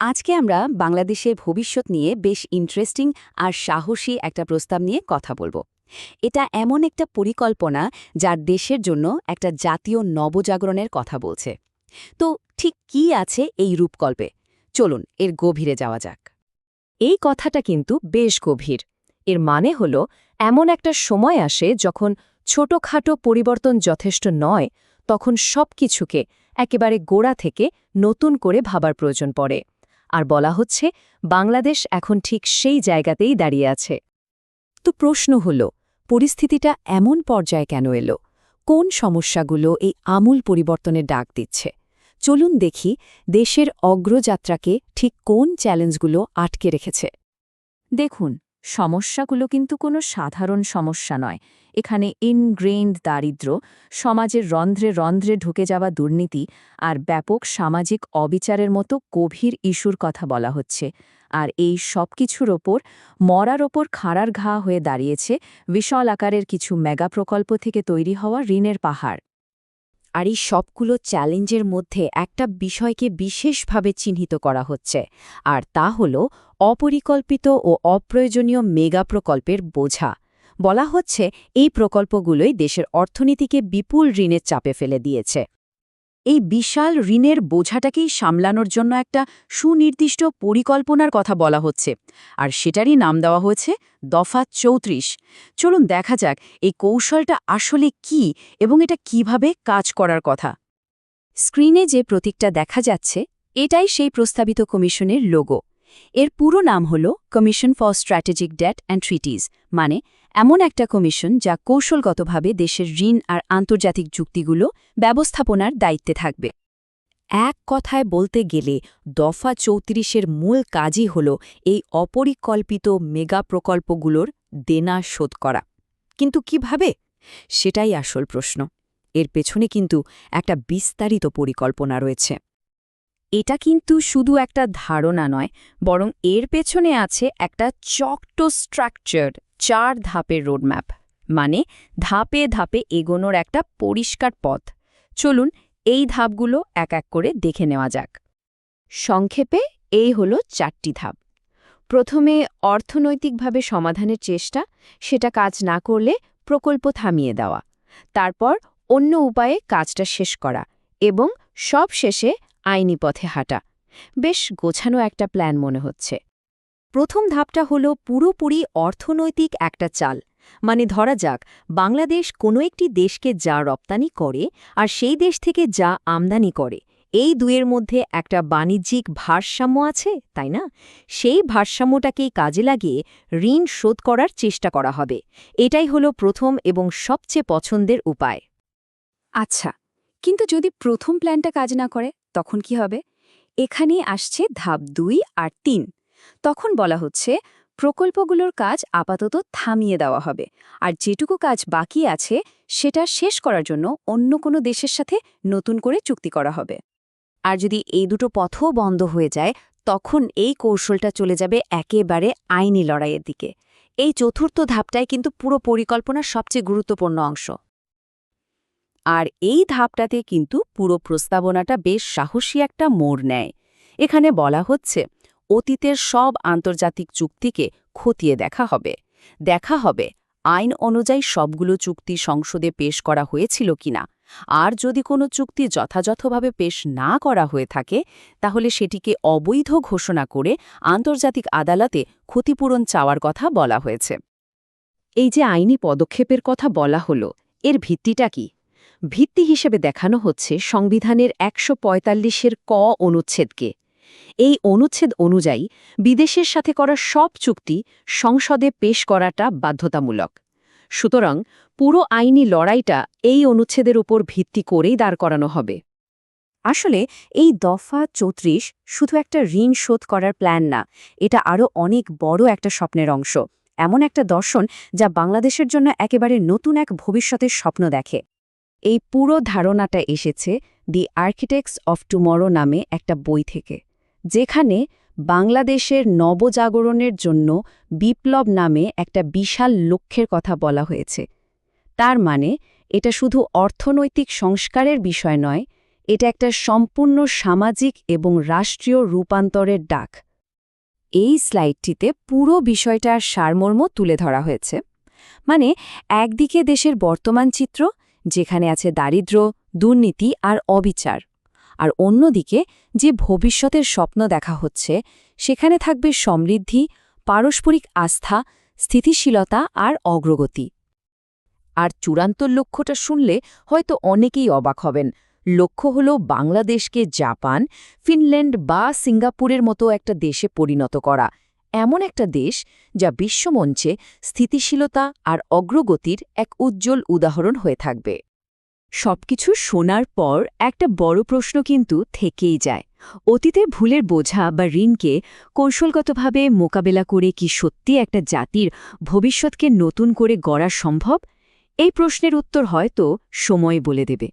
আজকে আমরা বাংলাদেশের ভবিষ্যৎ নিয়ে বেশ ইন্টারেস্টিং আর সাহসী একটা প্রস্তাব নিয়ে কথা বলব। এটা এমন একটা পরিকল্পনা যার দেশের জন্য একটা জাতীয় নবজাগরণের কথা বলছে। তো ঠিক কি আছে এই রূপকল্পে? চলুন, এর গভীরে যাওয়া যাক। এই কথাটা কিন্তু বেশ গভীর। এর মানে হল, এমন একটা সময় আসে যখন ছোটখাটো পরিবর্তন যথেষ্ট নয়, তখন সব কিছুকে একেবারে গোড়া থেকে নতুন করে ভাবার প্রয়োজন পড়ে। আর বলা হচ্ছে, বাংলাদেশ এখন ঠিক সেই জায়গাতেই দাঁড়িয়ে আছে। তো প্রশ্ন হল, পরিস্থিতিটা এমন পর্যায়ে কেন এলো? কোন সমস্যাগুলো এই আমূল পরিবর্তনের ডাক দিচ্ছে? চলুন দেখি দেশের অগ্রযাত্রাকে ঠিক কোন চ্যালেঞ্জগুলো আটকে রেখেছে। দেখুন সমস্যাগুলো কিন্তু কোনো সাধারণ সমস্যা নয়। এখানে ইনগ্রেইন্ড দারিদ্র সমাজের রন্ধ্রে রন্ধ্রে ঢুকে যাওয়া দুর্নীতি আর ব্যাপক সামাজিক অবিচারের মতো গভীর ইস্যুর কথা বলা হচ্ছে। আর এই সব কিছুর ওপর মরার ওপর খাড়ার ঘা হয়ে দাঁড়িয়েছে বিশাল আকারের কিছু মেগা প্রকল্প থেকে তৈরি হওয়া ঋণের পাহাড়। আর এই সবগুলো চ্যালেঞ্জের মধ্যে একটা বিষয়কে বিশেষভাবে চিহ্নিত করা হচ্ছে। আর তা হল অপরিকল্পিত ও অপ্রয়োজনীয় মেগা প্রকল্পের বোঝা। বলা হচ্ছে, এই প্রকল্পগুলোই দেশের অর্থনীতিকে বিপুল ঋণের চাপে ফেলে দিয়েছে। এই বিশাল ঋণের বোঝাটাকেই সামলানোর জন্য একটা সুনির্দিষ্ট পরিকল্পনার কথা বলা হচ্ছে। আর সেটারই নাম দেওয়া হয়েছে দফা চৌত্রিশ। চলুন দেখা যাক এই কৌশলটা আসলে কি এবং এটা কীভাবে কাজ করার কথা। স্ক্রিনে যে প্রতীকটা দেখা যাচ্ছে, এটাই সেই প্রস্তাবিত কমিশনের লোগো। এর পুরো নাম হল commission for strategic debt and treaties মানে এমন একটা কমিশন যা কৌশলগতভাবে দেশের ঋণ আর আন্তর্জাতিক চুক্তিগুলো ব্যবস্থাপনার দায়িত্বে থাকবে। এক কথায় বলতে গেলে, দফা চৌত্রিশের মূল কাজই হল এই অপরিকল্পিত মেগা প্রকল্পগুলোর দেনা শোধ করা। কিন্তু কীভাবে? সেটাই আসল প্রশ্ন। এর পেছনে কিন্তু একটা বিস্তারিত পরিকল্পনা রয়েছে। এটা কিন্তু শুধু একটা ধারণা নয়, বরং এর পেছনে আছে একটা চকটো স্ট্রাকচার। চার ধাপের রোডম্যাপ মানে ধাপে ধাপে এগোনোর একটা পরিষ্কার পথ। চলুন এই ধাপগুলো এক এক করে দেখে নেওয়া যাক। সংক্ষেপে এই হলো চারটি ধাপ। প্রথমে অর্থনৈতিকভাবে সমাধানের চেষ্টা, সেটা কাজ না করলে প্রকল্প থামিয়ে দেওয়া। তারপর অন্য উপায়ে কাজটা শেষ করা এবং সব শেষে আইনি পথে হাঁটা। বেশ গোছানো একটা প্ল্যান মনে হচ্ছে। প্রথম ধাপটা হল পুরোপুরি অর্থনৈতিক একটা চাল। মানে ধরা যাক, বাংলাদেশ কোনো একটি দেশকে যা রপ্তানি করে আর সেই দেশ থেকে যা আমদানি করে, এই দুয়ের মধ্যে একটা বাণিজ্যিক ভারসাম্য আছে, তাই না? সেই ভারসাম্যটাকেই কাজে লাগিয়ে ঋণ শোধ করার চেষ্টা করা হবে। এটাই হলো প্রথম এবং সবচেয়ে পছন্দের উপায়। আচ্ছা কিন্তু যদি প্রথম প্ল্যানটা কাজ না করে, তখন কি হবে? এখানেই আসছে ধাপ দুই আর তিন। তখন বলা হচ্ছে, প্রকল্পগুলোর কাজ আপাতত থামিয়ে দেওয়া হবে। আর যেটুকু কাজ বাকি আছে, সেটা শেষ করার জন্য অন্য কোনো দেশের সাথে নতুন করে চুক্তি করা হবে। আর যদি এই দুটো পথও বন্ধ হয়ে যায়, তখন এই কৌশলটা চলে যাবে একেবারে আইনি লড়াইয়ের দিকে। এই চতুর্থ ধাপটাই কিন্তু পুরো পরিকল্পনার সবচেয়ে গুরুত্বপূর্ণ অংশ। আর এই ধাপটাতে কিন্তু পুরো প্রস্তাবনাটা বেশ সাহসী একটা মোড় নেয়। এখানে বলা হচ্ছে অতীতের সব আন্তর্জাতিক চুক্তিকে খতিয়ে দেখা হবে। দেখা হবে আইন অনুযায়ী সবগুলো চুক্তি সংসদে পেশ করা হয়েছিল কিনা। আর যদি কোনো চুক্তি যথাযথভাবে পেশ না করা হয়ে থাকে, তাহলে সেটিকে অবৈধ ঘোষণা করে আন্তর্জাতিক আদালতে ক্ষতিপূরণ চাওয়ার কথা বলা হয়েছে। এই যে আইনি পদক্ষেপের কথা বলা হলো, এর ভিত্তিটা কি? ভিত্তি হিসেবে দেখানো হচ্ছে সংবিধানের একশো পঁয়তাল্লিশের ক অনুচ্ছেদকে। এই অনুচ্ছেদ অনুযায়ী বিদেশের সাথে করা সব চুক্তি সংসদে পেশ করাটা বাধ্যতামূলক। সুতরাং পুরো আইনি লড়াইটা এই অনুচ্ছেদের উপর ভিত্তি করেই দাঁড় করানো হবে। আসলে এই দফা চৌত্রিশ শুধু একটা ঋণ শোধ করার প্ল্যান না, এটা আরও অনেক বড় একটা স্বপ্নের অংশ, এমন একটা দর্শন যা বাংলাদেশের জন্য একেবারে নতুন এক ভবিষ্যতের স্বপ্ন দেখে। এই পুরো ধারণাটা এসেছে দি আর্কিটেক্টস অফ টুমরো নামে একটা বই থেকে। যেখানে বাংলাদেশের নবজাগরণের জন্য বিপ্লব নামে একটা বিশাল লক্ষ্যের কথা বলা হয়েছে। তার মানে এটা শুধু অর্থনৈতিক সংস্কারের বিষয় নয়, এটা একটা সম্পূর্ণ সামাজিক এবং রাষ্ট্রীয় রূপান্তরের ডাক। এই স্লাইডটিতে পুরো বিষয়টার সারমর্ম তুলে ধরা হয়েছে। মানে একদিকে দেশের বর্তমান চিত্র, যেখানে আছে দারিদ্র দুর্নীতি আর অবিচার। আর অন্যদিকে যে ভবিষ্যতের স্বপ্ন দেখা হচ্ছে, সেখানে থাকবে সমৃদ্ধি, পারস্পরিক আস্থা, স্থিতিশীলতা আর অগ্রগতি। আর চূড়ান্ত লক্ষ্যটা শুনলে হয়তো অনেকেই অবাক হবেন। লক্ষ্য হল বাংলাদেশকে জাপান, ফিনল্যান্ড বা সিঙ্গাপুরের মতো একটা দেশে পরিণত করা। এমন একটা দেশ যা বিশ্বমঞ্চে স্থিতিশীলতা আর অগ্রগতির এক উজ্জ্বল উদাহরণ হয়ে থাকবে। সবকিছু শোনার পর একটা বড় প্রশ্ন কিন্তু থেকেই যায়। অতীতের ভুলের বোঝা বা ঋণকে কৌশলগতভাবে মোকাবেলা করে কি সত্যি একটা জাতির ভবিষ্যৎকে নতুন করে গড়া সম্ভব? এই প্রশ্নের উত্তর হয়তো সময় বলে দেবে।